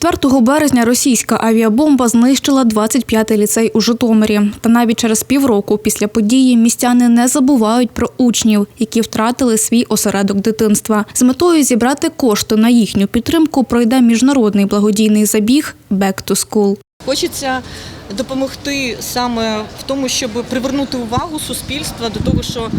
4 березня російська авіабомба знищила 25-й ліцей у Житомирі. Та навіть через півроку після події містяни не забувають про учнів, які втратили свій осередок дитинства. З метою зібрати кошти на їхню підтримку пройде міжнародний благодійний забіг «Back to School». Хочеться допомогти саме в тому, щоб привернути увагу суспільства до того, що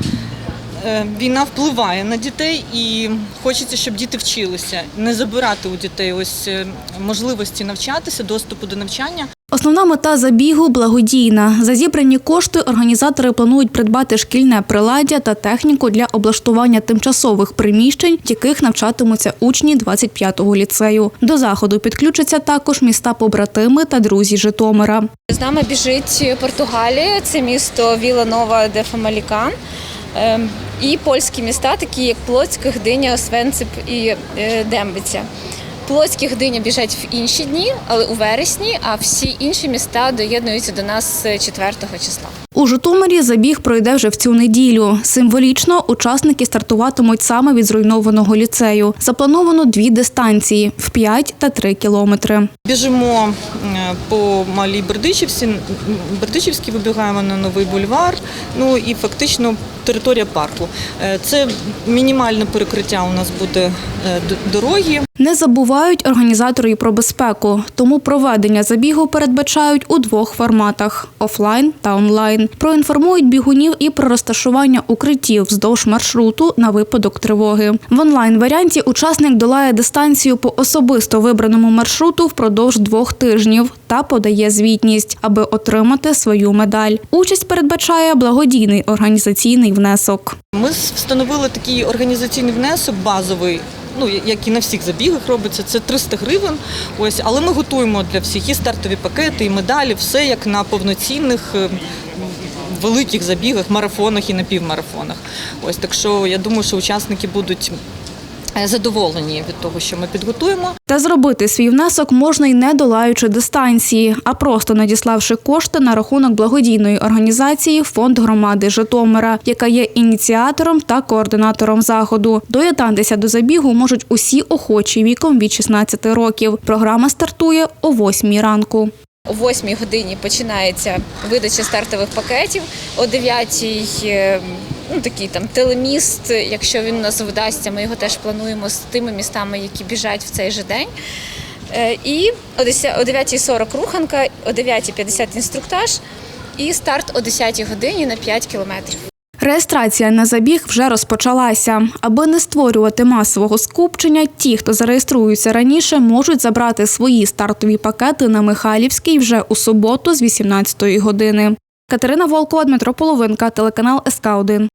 війна впливає на дітей, і хочеться, щоб діти вчилися, не забирати у дітей ось е, можливості навчатися, доступу до навчання. Основна мета забігу благодійна. За зібрані кошти організатори планують придбати шкільне приладдя та техніку для облаштування тимчасових приміщень, в яких навчатимуться учні 25-го ліцею. До заходу підключаться також міста побратими та друзі Житомира. З нами біжить Португалія, це місто Віла Нова де Фамалікан. Ем, І польські міста, такі як Плоцьк, Гдиня, Освенцип і е, Дембиця. Плоцьк і Гдиня біжать в інші дні, але у вересні, а всі інші міста доєднуються до нас 4 числа. У Житомирі забіг пройде вже в цю неділю. Символічно учасники стартуватимуть саме від зруйнованого ліцею. Заплановано дві дистанції в 5 та 3 кілометри. Біжимо е, по малій Бердичівці, Бердичівській вибігаємо на новий бульвар. Ну і фактично територія парку. Е, Це мінімальне перекриття у нас буде е, дороги. Не забувають організатори і про безпеку, тому проведення забігу передбачають у двох форматах офлайн та онлайн. Проінформують бігунів і про розташування укриттів вздовж маршруту на випадок тривоги. В онлайн варіанті учасник долає дистанцію по особисто вибраному маршруту впродовж двох тижнів та подає звітність, аби отримати свою медаль. Участь передбачає благодійний організаційний внесок. Ми встановили такий організаційний внесок базовий. Ну, як і на всіх забігах робиться, це 300 гривень. Ось, але ми готуємо для всіх і стартові пакети, і медалі, все як на повноцінних е, великих забігах, марафонах і напівмарафонах. Ось так що я думаю, що учасники будуть е, задоволені від того, що ми підготуємо. Та зробити свій внесок можна й не долаючи дистанції, а просто надіславши кошти на рахунок благодійної організації Фонд громади Житомира, яка є ініціатором та координатором заходу. Доєднатися до забігу можуть усі охочі віком від 16 років. Програма стартує о 8 ранку. О 8 годині починається видача стартових пакетів. О 9 е, ну, такий там телеміст, якщо він у нас вдасться, ми його теж плануємо з тими містами, які біжать в цей же день. Е, І о 10 о 9.40 руханка, о 9.50 інструктаж і старт о 10 годині на 5 кілометрів. Реєстрація на забіг вже розпочалася. Аби не створювати масового скупчення, ті, хто зареєструються раніше, можуть забрати свої стартові пакети на Михайлівській вже у суботу з 18 години. Катерина Волкова, Дмитро Половинка, телеканал СК 1